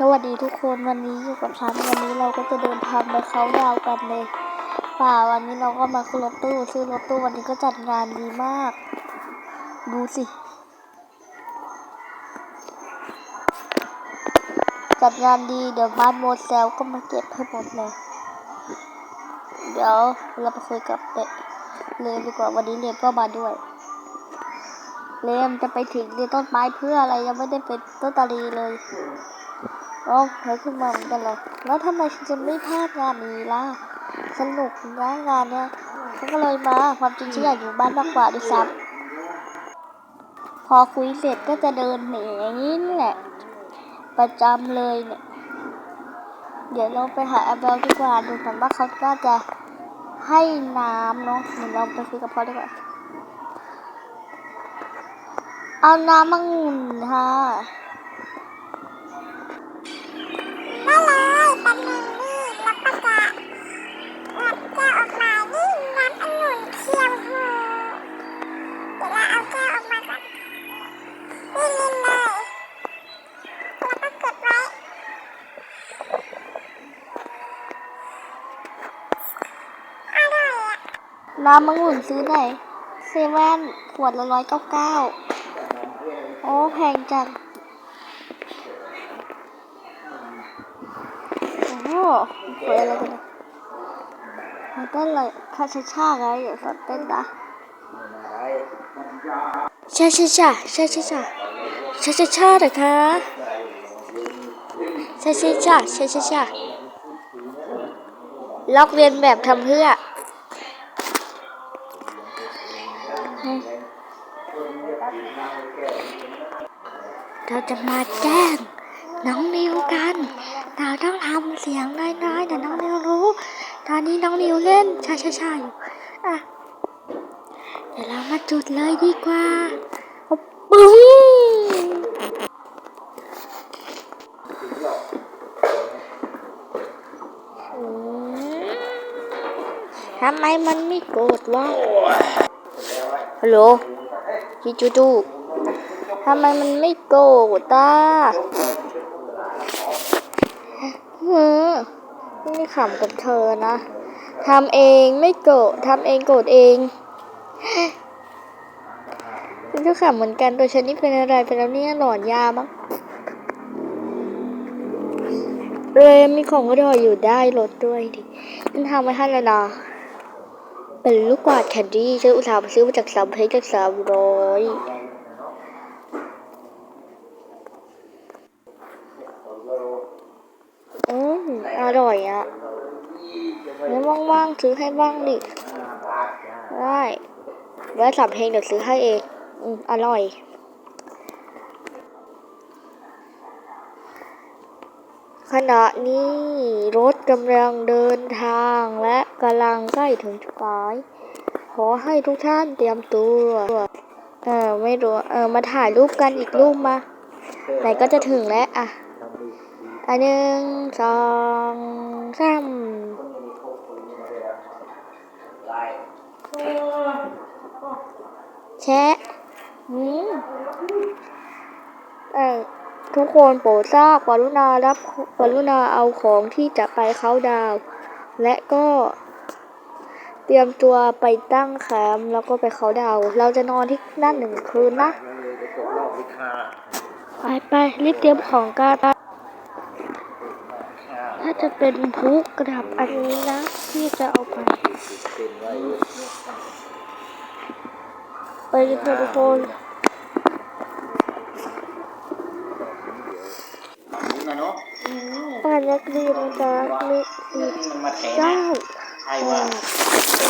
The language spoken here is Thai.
สวัสดีทุกคนวันนี้อยู่กับฉันวันนี้เราก็จะเดินทางไปเขาดาวกันเลยป่าวันนี้เราก็มาขึ้นรถตู้ซื้อรถตู้วันนี้ก็จัดงานดีมาก ดูสิ จัดงานดีเดี๋ยวบ้านโมเซลก็มาเก็บให้หมดเลย เดี๋ยวเราไปคุยกับเด็กเลมดีกว่าวันนี้เลมก็มาด้วย เลมจะไปถึงในต้นไม้เพื่ออะไรยังไม่ได้เป็นต้นตาลีเลย โอ้เธอขึ้นมาเหมือนกันเลยแล้วทำไมฉันจะไม่พลาดงานนี้ล่ะ สนุกนะงานเนี้ยฉันก็เลยมาความจริงฉันอยากอยู่บ้านมากกว่าด้วยซ้ำพอคุยเสร็จก็จะเดินหนีอย่างนี่แหละ ประจำเลยเนี่ย เดี๋ยวเราไปหาแอปเปิลดีกว่าดูเหมือนว่าเขาก็จะให้น้ำเนาะเดี๋ยวเราไปคุยกับเขาดีกว่า เอาน้ำมังุ่นค่ะ เลยแป๊บนึงนี่แล้วก็จะงัดแก้วออกมานี่น้ำองุ่นเคียวโฮเดี๋ยวเราเอาแก้วออกมาก่อนนี่ลินเลยแล้วก็กดไว้อร่อยอะน้ำมังุ่นซื้อไหนเซเว่นขวดละร้อยเก้าเก้าโอ้แพงจัง โอ้โหเปิดอะไรกันเนี่ยมันเต้นเลยคาชาชาไงเดี๋ยวสอนเต้นนะชาชาชาชาชาชาชาชาชาเหรอคะชาชาชาชาชาชาล็อกเรียนแบบทำเพื่อเราจะมาแจ้ง น้องนิวกันเราต้องทำเสียงน้อยๆแต่น้องนิวรู้ ตอนนี้น้องนิวเล่นช้าๆอยู่อะเดี๋ยวเรามาจุดเลยดีกว่าปึ้งอืมทำไมมันไม่โกรธวะฮัลโหลพี่จูจูทำไมมันไม่โกรธอะ หือไม่ขำกับเธอนะทำเองไม่โกรธทำเองโกรธเองฉันก็ขำเหมือนกันตัวฉันนี่เป็นอะไรไปแล้วเนี่ยหลอนยามั้งเรมมีของอร่อยอยู่ได้รถด้วยดิฉันทำไว้ให้แล้วนะเป็นลูกกวาดแคนดี้ฉันอุตส่าห์ไปซื้อมาจากสามเพชรจากสามร้อย อืมอ ร่อยอะแล้วว่างๆซื้อให้บ้างดิได้ไว้สับเพลงเดี๋ยวซื้อให้เอง อืม อร่อย ขณะนี้รถกำลังเดินทางและกำลังใกล้ถึงจุดหมาย ขอให้ทุกท่านเตรียมตัว เออไม่รู้ เออ มาถ่ายรูปกันอีกรูปมา ไหนก็จะถึงแล้วอะ อันหนึ่งสองสามแชะอืมเออทุกคนโปรดทราบกรุณารับกรุณาเอาของที่จะไปเขาดาว และก็เตรียมตัวไปตั้งแคมป์แล้วก็ไปเขาดาว เราจะนอนที่นั่นหนึ่งคืนนะ ไปไปรีบเตรียมของกัน ถ้าจะเป็นบุกระดับอันนี้นะที่จะเอาไป ไปกันเถอะทุกคนนะเนาะบ้านนันจะมีอีกมัน